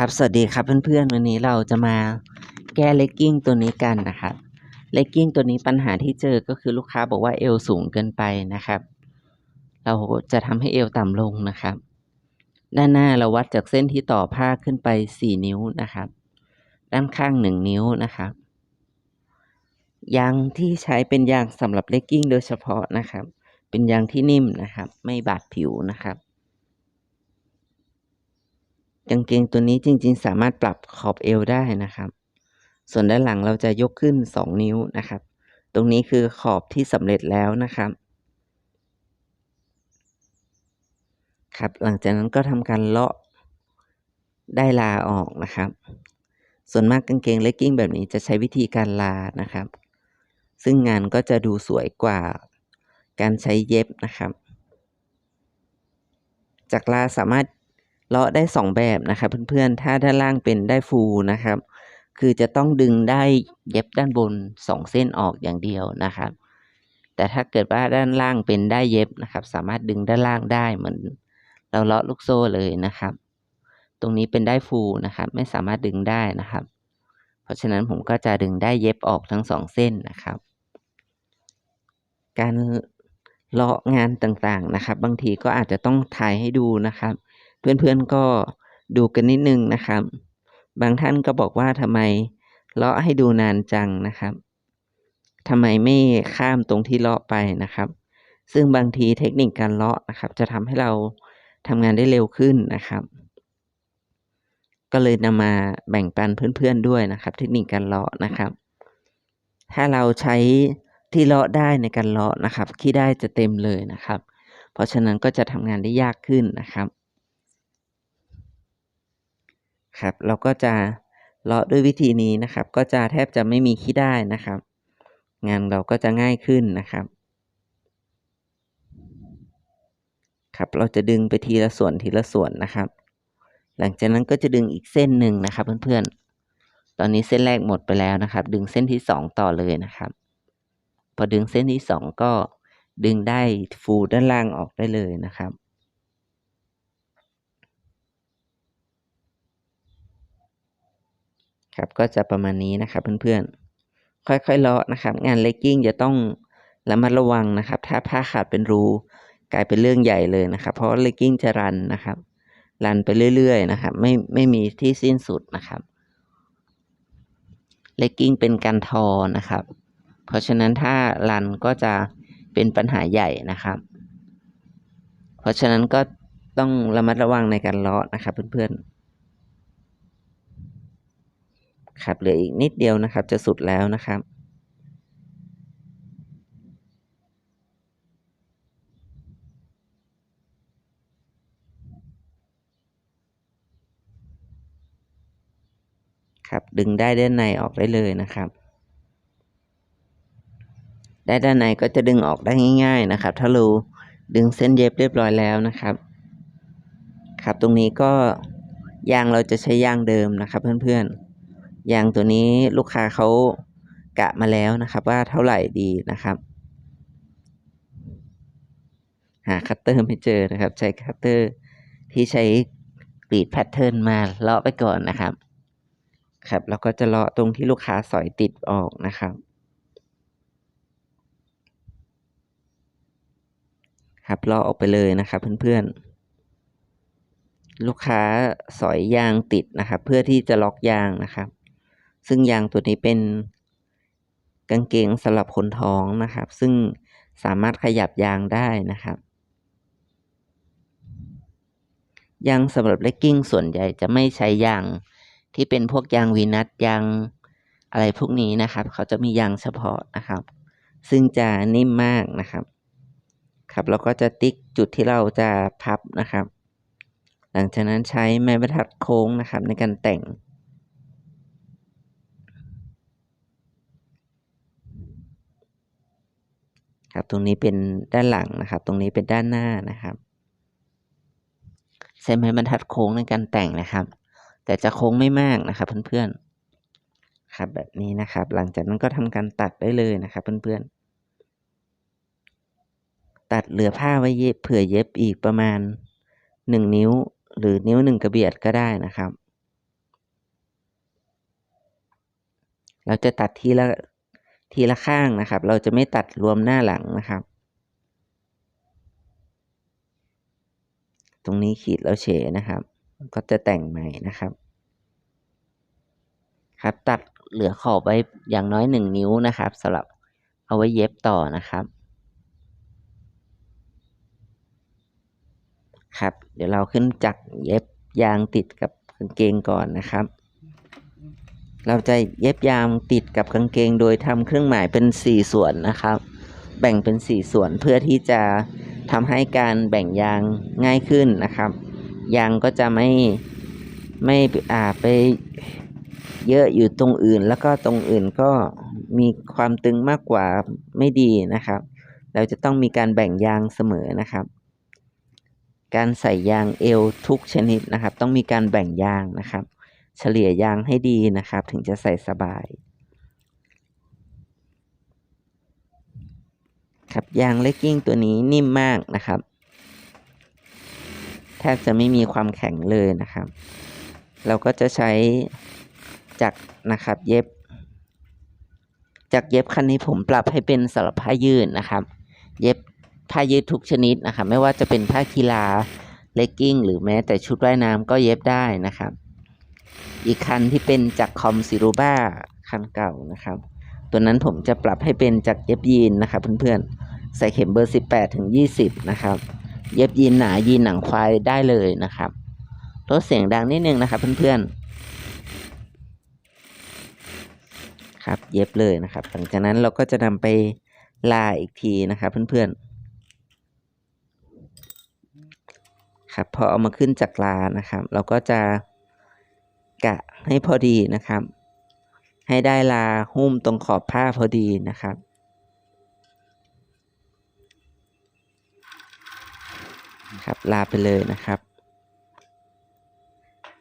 ครับสวัสดีครับเพื่อนๆวันนี้เราจะมาแก้เลกกิ้งตัวนี้กันนะครับเลกกิ้งตัวนี้ปัญหาที่เจอก็คือลูกค้าบอกว่าเอวสูงเกินไปนะครับ เราจะทำให้เอวต่ำลงนะครับ ด้านหน้าเราวัดจากเส้นที่ต่อผ้าขึ้นไป 4 นิ้วนะครับ ด้านข้าง 1 นิ้วนะครับยางที่ใช้เป็นยางสำหรับเลกกิ้งโดยเฉพาะนะครับ เป็นยางที่นิ่มนะครับ ไม่บาดผิวนะครับ กางเกงตัวนี้จริง ๆ สามารถปรับขอบเอวได้นะครับ ส่วนด้านหลังเราจะยกขึ้น 2 นิ้วนะครับ ตรงนี้คือขอบที่สำเร็จแล้วนะครับ ครับ หลังจากนั้นก็ทำการเลาะได้ลาออกนะครับ ส่วนมากกางเกงเลกกิ้งแบบนี้จะใช้วิธีการลานะครับ ซึ่งงานก็จะดูสวยกว่าการใช้เย็บนะครับ จากลาสามารถ เลาะได้ 2 แบบนะครับเพื่อนๆ ถ้าด้านล่างเป็นได้ฟูนะครับ คือจะต้องดึงได้เย็บด้านบน 2 เส้นออกอย่างเดียวนะครับ แต่ถ้าเกิดว่าด้านล่างเป็นได้เย็บนะครับ สามารถดึงด้านล่างได้เหมือนเราเลาะลูกโซ่เลยนะครับ ตรงนี้เป็นได้ฟูนะครับ ไม่สามารถดึงได้นะครับ เพราะฉะนั้นผมก็จะดึงได้เย็บออกทั้ง2เส้นนะครับ การเลาะงานต่างๆนะครับ บางทีก็อาจจะต้องถ่ายให้ดูนะครับ เพื่อนๆก็ดูกันนิดนึงนะครับ บางท่านก็บอกว่าทำไมเลาะให้ดูนานจังนะครับทำไมไม่ข้ามตรงที่เลาะไปนะครับ ซึ่งบางทีเทคนิคการเลาะนะครับ จะทำให้เราทำงานได้เร็วขึ้นนะครับ ก็เลยนำมาแบ่งปันเพื่อนๆด้วยนะครับ เทคนิคการเลาะนะครับ ถ้าเราใช้ที่เลาะได้ในการเลาะนะครับขี้ได้จะเต็มเลยนะครับ เพราะฉะนั้นก็จะทำงานได้ยากขึ้นนะครับ ครับ เราก็จะเลาะด้วยวิธีนี้นะครับ ก็จะแทบจะไม่มีขี้ได้นะครับ งานเราก็จะง่ายขึ้นนะครับ ครับ เราจะดึงไปทีละส่วนทีละส่วนนะครับ หลังจากนั้นก็จะดึงอีกเส้นหนึ่งนะครับ เพื่อนๆ ตอนนี้เส้นแรกหมดไปแล้วนะครับ ดึงเส้นที่สองต่อเลยนะครับ พอดึงเส้นที่สองก็ดึงได้ฟูด้านล่างออกได้เลยนะครับ ครับก็จะประมาณนี้นะครับเพื่อนๆ ค่อยๆเลาะนะครับ งานเลกกิ้งจะต้องระมัดระวังนะครับ ถ้าผ้าขาดเป็นรูกลายเป็นเรื่องใหญ่เลยนะครับ เพราะเลกกิ้งจะรันนะครับ รันไปเรื่อยๆนะครับ ไม่ไม่มีที่สิ้นสุดนะครับเลกกิ้งเป็นการทอนะครับ เพราะฉะนั้นถ้ารันก็จะเป็นปัญหาใหญ่นะครับ เพราะฉะนั้นก็ต้องระมัดระวังในการเลาะนะครับเพื่อนๆ ครับเหลืออีกนิดเดียวนะครับ จะสุดแล้วนะครับ ครับดึงได้ด้านในออกได้เลยนะครับได้ด้านในก็จะดึงออกได้ง่าย ๆนะครับ ถ้าเราดึงเส้นเย็บเรียบร้อยแล้วนะครับ ครับตรงนี้ก็ยางเราจะใช้ยางเดิมนะครับเพื่อนๆ ยางตัวนี้ลูกค้าเขากะมาแล้วนะครับ ว่าเท่าไหร่ดีนะครับ หาคัตเตอร์ไม่เจอนะครับ ใช้คัตเตอร์ที่ใช้กรีดแพทเทิร์นมาเลาะไปก่อนนะครับ ครับแล้วก็จะเลาะตรงที่ลูกค้าสอยติดออกนะครับ ครับเลาะออกไปเลยนะครับ เพื่อนๆ ลูกค้าสอยยางติดนะครับ เพื่อที่จะล็อกยางนะครับ ซึ่งยางตัวนี้เป็นกางเกงสำหรับคนท้องนะครับ ซึ่งสามารถขยับยางได้นะครับยางสำหรับเลกกิ้งส่วนใหญ่จะไม่ใช้ยางที่เป็นพวกยางวีนัสยางอะไรพวกนี้นะครับ เขาจะมียางเฉพาะนะครับ ซึ่งจะนิ่มมากนะครับ ครับเราก็จะติ๊กจุดที่เราจะพับนะครับ หลังจากนั้นใช้ไม้บรรทัดโค้งนะครับในการแต่ง ครับ ตรงนี้เป็นด้านหลังนะครับ ตรงนี้เป็นด้านหน้านะครับใช้ไม้บรรทัดโค้งในการแต่งนะครับ แต่จะโค้งไม่มากนะครับ เพื่อนๆครับแบบนี้นะครับ หลังจากนั้นก็ทำการตัดได้เลยนะครับ เพื่อนๆตัดเหลือผ้าไว้เย็บเผื่อเย็บอีกประมาณหนึ่งนิ้ว หรือนิ้วหนึ่งกระเบียดก็ได้นะครับ เราจะตัดทีละ ทีละข้างนะครับ เราจะไม่ตัดรวมหน้าหลังนะครับ ตรงนี้ขีดแล้วเฉนะครับ ก็จะแต่งใหม่นะครับ ครับตัดเหลือขอบไว้อย่างน้อยหนึ่งนิ้วนะครับสำหรับเอาไว้เย็บต่อนะครับ ครับ เดี๋ยวเราขึ้นจักเย็บยางติดกับกางเกงก่อนนะครับ เราจะเย็บยางติดกับกางเกงโดยทำเครื่องหมายเป็นสี่ส่วนนะครับ แบ่งเป็นสี่ส่วนเพื่อที่จะทำให้การแบ่งยางง่ายขึ้นนะครับ ยางก็จะไม่ไม่อ่าไปเยอะอยู่ตรงอื่น แล้วก็ตรงอื่นก็มีความตึงมากกว่าไม่ดีนะครับ เราจะต้องมีการแบ่งยางเสมอนะครับ การใส่ยางเอวทุกชนิดนะครับ ต้องมีการแบ่งยางนะครับ เฉลี่ยยางให้ดีนะครับ ถึงจะใส่สบาย ครับยางเลกกิ้งตัวนี้นิ่มมากนะครับ แทบจะไม่มีความแข็งเลยนะครับ เราก็จะใช้จักรนะครับเย็บจักรเย็บคันนี้ผมปรับให้เป็นสำหรับผ้ายืดนะครับ เย็บผ้ายืดทุกชนิดนะครับ ไม่ว่าจะเป็นผ้ากีฬาเลกกิ้งหรือแม้แต่ชุดว่ายน้ำก็เย็บได้นะครับ อีกคันที่เป็นจากคอมซิรูบ้าคันเก่านะครับ ตัวนั้นผมจะปรับให้เป็นจากเย็บยีนนะครับเพื่อนๆ ใส่เข็มเบอร์ 18 ถึง 20 นะครับ เย็บยีนหนายีนหนังควายได้เลยนะครับลดเสียงดังนิดนึงนะครับเพื่อนๆ ครับเย็บเลยนะครับ หลังจากนั้นเราก็จะนำไปลาอีกทีนะครับเพื่อนๆครับพอเอามาขึ้นจากลานะครับ เราก็จะ กะให้พอดีนะครับ ให้ได้ลาหุ้มตรงขอบผ้าพอดีนะครับครับลาไปเลยนะครับ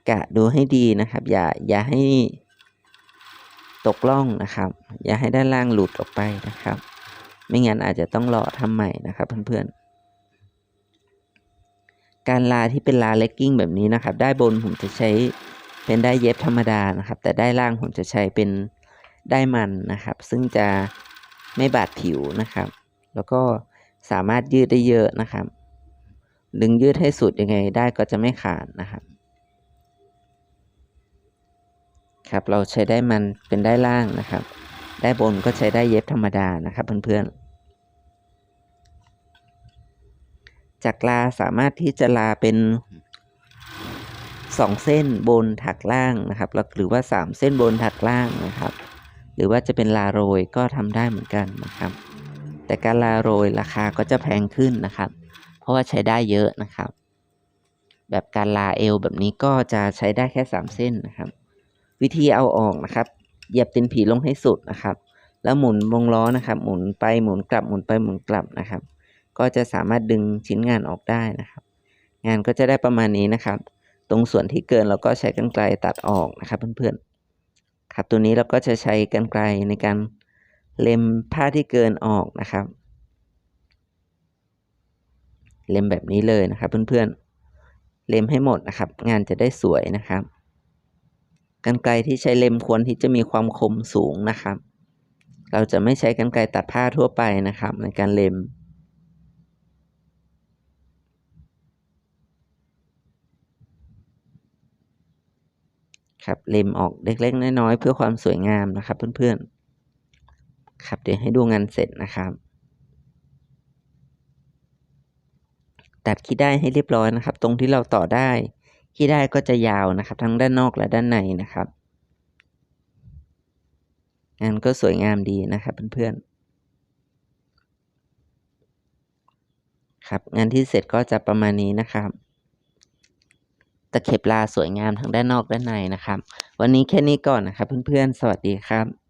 กะดูให้ดีนะครับ อย่าอย่าให้ตกล่องนะครับ อย่าให้ด้านล่างหลุดออกไปนะครับ ไม่งั้นอาจจะต้องรอทำใหม่นะครับเพื่อนๆ การลาที่เป็นลาเลกกิ้งแบบนี้นะครับได้บนผมจะใช้ เป็นได้เย็บธรรมดานะครับ แต่ได้ล่างผมจะใช้เป็นได้มันนะครับ ซึ่งจะไม่บาดผิวนะครับ แล้วก็สามารถยืดได้เยอะนะครับ ดึงยืดให้สุดยังไงได้ก็จะไม่ขาดนะครับ ครับเราใช้ได้มันเป็นได้ล่างนะครับ ได้บนก็ใช้ได้เย็บธรรมดานะครับเพื่อนๆจากลาสามารถที่จะลาเป็น สองเส้นบนถักล่างนะครับแล้วหรือว่าสามเส้นบนถักล่างนะครับ หรือว่าจะเป็นลาโรยก็ทำได้เหมือนกันนะครับ แต่การลาโรยราคาก็จะแพงขึ้นนะครับ เพราะว่าใช้ได้เยอะนะครับ แบบการลาเอวแบบนี้ก็จะใช้ได้แค่สามเส้นนะครับ วิธีเอาออกนะครับ เหยียบตีนผีลงให้สุดนะครับ แล้วหมุนวงล้อนะครับ หมุนไปหมุนกลับหมุนไปหมุนกลับนะครับ ก็จะสามารถดึงชิ้นงานออกได้นะครับ งานก็จะได้ประมาณนี้นะครับ ตรงส่วนที่เกินเราก็ใช้กรรไกรตัดออกนะครับเพื่อนๆครับตัวนี้เราก็จะใช้กรรไกรในการเล็มผ้าที่เกินออกนะครับ เล็มแบบนี้เลยนะครับเพื่อนๆเล็มให้หมดนะครับ งานจะได้สวยนะครับกรรไกรที่ใช้เล็มควรที่จะมีความคมสูงนะครับ เราจะไม่ใช้กรรไกรตัดผ้าทั่วไปนะครับ ในการเล็ม ครับเล็มออกเล็กๆน้อยๆเพื่อความสวยงามนะครับ เพื่อนๆ ครับเดี๋ยวให้ดูงานเสร็จนะครับตัดขี้ได้ให้เรียบร้อยนะครับ ตรงที่เราต่อได้ขี้ได้ก็จะยาวนะครับ ทั้งด้านนอกและด้านในนะครับงานก็สวยงามดีนะครับเพื่อนๆครับงานที่เสร็จก็จะประมาณนี้นะครับ ตะเข็บลาสวยงามทั้งด้านนอกด้านในนะครับ วันนี้แค่นี้ก่อนนะครับเพื่อนๆ สวัสดีครับ